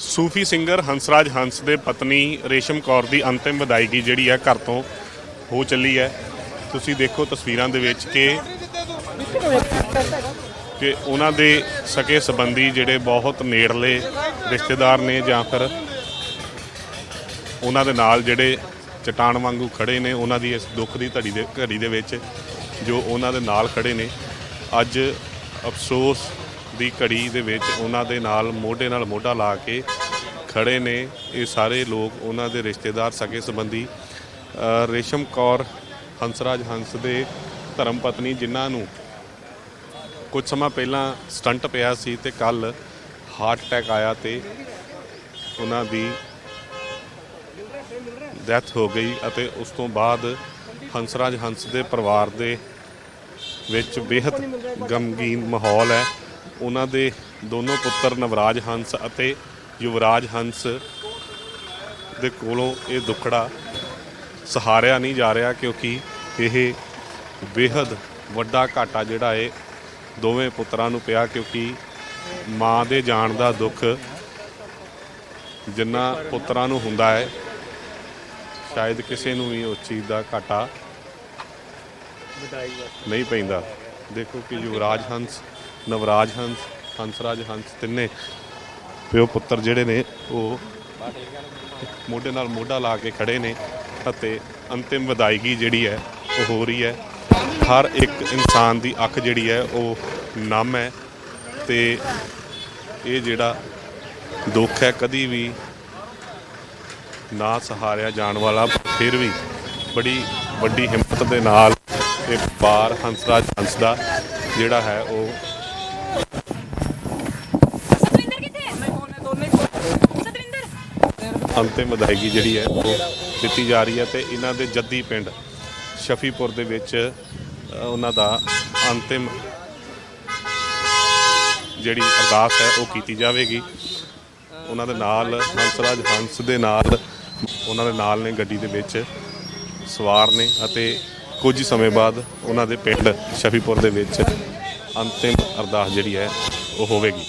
ਸੂਫੀ singer Hansraj Hans ਦੇ ਪਤਨੀ ਰੇਸ਼ਮ ਕੌਰ ਦੀ ਅੰਤਿਮ ਵਿਦਾਇਗੀ ਜਿਹੜੀ ਹੈ ਘਰ ਤੋਂ ਹੋ ਚੱਲੀ ਹੈ। ਤੁਸੀਂ ਦੇਖੋ ਤਸਵੀਰਾਂ ਦੇ ਵਿੱਚ ਕਿ ਕਿ ਉਹਨਾਂ ਦੇ ਸਕੇ ਸੰਬੰਧੀ ਜਿਹੜੇ ਬਹੁਤ ਨੇੜਲੇ ਰਿਸ਼ਤੇਦਾਰ ਨੇ ਜਾਂ ਫਿਰ ਉਹਨਾਂ ਦੇ ਨਾਲ ਜਿਹੜੇ ਚਟਾਨ ਵਾਂਗੂ ਖੜੇ ਨੇ, ਉਹਨਾਂ ਦੀ ਇਸ ਦੁੱਖ ਦੀ ਧੜੀ ਦੇ ਘੜੀ ਦੇ ਵਿੱਚ ਜੋ ਉਹਨਾਂ ਦੇ ਨਾਲ ਖੜੇ ਨੇ। ਅੱਜ ਅਫਸੋਸ ਦੀ ਘੜੀ ਦੇ ਵਿੱਚ ਉਹਨਾਂ ਦੇ ਨਾਲ ਮੋਢੇ ਨਾਲ ਮੋਢਾ ਲਾ ਕੇ ਖੜੇ ਨੇ। ਇਹ ਸਾਰੇ ਲੋਕ ਉਹਨਾਂ ਦੇ ਰਿਸ਼ਤੇਦਾਰ ਸਕੇ ਸੰਬੰਧੀ। ਰੇਸ਼ਮ ਕੌਰ ਹੰਸਰਾਜ ਹੰਸ ਦੇ ਧਰਮ ਪਤਨੀ, ਜਿਨ੍ਹਾਂ ਨੂੰ ਕੁਝ ਸਮਾਂ ਪਹਿਲਾਂ ਸਟੰਟ ਪਿਆ ਸੀ ਤੇ ਕੱਲ ਹਾਰਟ ਅਟੈਕ ਆਇਆ ਤੇ ਉਹਨਾਂ ਦੀ ਡੈਥ ਹੋ ਗਈ ਅਤੇ ਉਸ ਤੋਂ ਬਾਅਦ ਹੰਸਰਾਜ ਹੰਸ ਦੇ ਪਰਿਵਾਰ ਦੇ ਵਿੱਚ ਬੇहद ਗਮਗੀਨ ਮਾਹੌਲ ਹੈ। ਉਹਨਾਂ ਦੇ ਦੋਨੋਂ ਪੁੱਤਰ ਨਵਰਾਜ ਹੰਸ ਅਤੇ ਯੁਵਰਾਜ ਹੰਸ ਦੇ ਕੋਲੋਂ ਇਹ ਦੁੱਖੜਾ ਸਹਾਰਿਆ ਨਹੀਂ ਜਾ ਰਿਹਾ ਕਿਉਂਕਿ ਇਹ ਬੇहद ਵੱਡਾ ਘਾਟਾ ਜਿਹੜਾ ਏ ਦੋਵੇਂ ਪੁੱਤਰਾਂ ਨੂੰ ਪਿਆ ਕਿਉਂਕਿ ਮਾਂ ਦੇ ਜਾਣ ਦਾ ਦੁੱਖ ਜਿੰਨਾ ਪੁੱਤਰਾਂ ਨੂੰ ਹੁੰਦਾ ਹੈ ਸ਼ਾਇਦ ਕਿਸੇ ਨੂੰ ਵੀ ਉਸ ਚੀਜ਼ ਦਾ ਘਾਟਾ ਨਹੀਂ ਪੈਂਦਾ। ਦੇਖੋ ਕਿ ਯੁਵਰਾਜ ਹੰਸ ਨਵਰਾਜ ਹੰਸ, ਹੰਸਰਾਜ ਹੰਸ ਤਿੰਨੇ ਪਿਓ ਪੁੱਤਰ ਜਿਹੜੇ ਨੇ, ਉਹ ਮੋਢੇ ਨਾਲ ਮੋਢਾ ਲਾ ਕੇ ਖੜੇ ਨੇ ਅਤੇ ਅੰਤਿਮ ਵਿਦਾਇਗੀ ਜਿਹੜੀ ਹੈ, ਉਹ ਹੋ ਰਹੀ ਹੈ। ਹਰ ਇੱਕ ਇਨਸਾਨ ਦੀ ਅੱਖ ਜਿਹੜੀ ਹੈ, ਉਹ ਨਮ ਹੈ ਤੇ ਇਹ ਜਿਹੜਾ ਦੁੱਖ ਹੈ, ਕਦੀ ਵੀ ਨਾ ਸਹਾਰਿਆ ਜਾਣ ਵਾਲਾ, ਫਿਰ ਵੀ ਬੜੀ ਵੱਡੀ ਹਿੰਮਤ ਦੇ ਨਾਲ ਇਹ ਪਾਰ ਹੰਸਰਾਜ ਹੰਸ ਦਾ ਜਿਹੜਾ ਹੈ, ਉਹ ਸਤਵਿੰਦਰ ਕਿੱਥੇ ਸਤਵਿੰਦਰ। ਅੰਤਿਮ ਅਦਾਇਗੀ ਜਿਹੜੀ ਹੈ ਉਹ ਦਿੱਤੀ ਜਾ ਰਹੀ ਹੈ ਤੇ ਇਹਨਾਂ ਦੇ ਜੱਦੀ ਪਿੰਡ ਸ਼ਫੀਪੁਰ ਦੇ ਵਿੱਚ ਅ, ਉਹਨਾਂ ਦਾ ਅੰਤਿਮ ਜਿਹੜੀ ਅਰਦਾਸ ਹੈ ਉਹ ਕੀਤੀ ਜਾਵੇਗੀ। ਉਹਨਾਂ ਦੇ ਨਾਲ ਹੰਸਰਾਜ ਹੰਸ ਦੇ ਨਾਲ ਉਹਨਾਂ ਦੇ ਨਾਲ ਨੇ ਗੱਡੀ ਦੇ ਵਿੱਚ ਸਵਾਰ ਨੇ ਅਤੇ ਕੁਝ ਹੀ ਸਮੇਂ ਬਾਅਦ ਉਹਨਾਂ ਦੇ ਪਿੰਡ ਸ਼ਫੀਪੁਰ ਦੇ ਵਿੱਚ ਅੰਤਿਮ ਅਰਦਾਸ ਜਿਹੜੀ ਹੈ ਉਹ ਹੋਵੇਗੀ।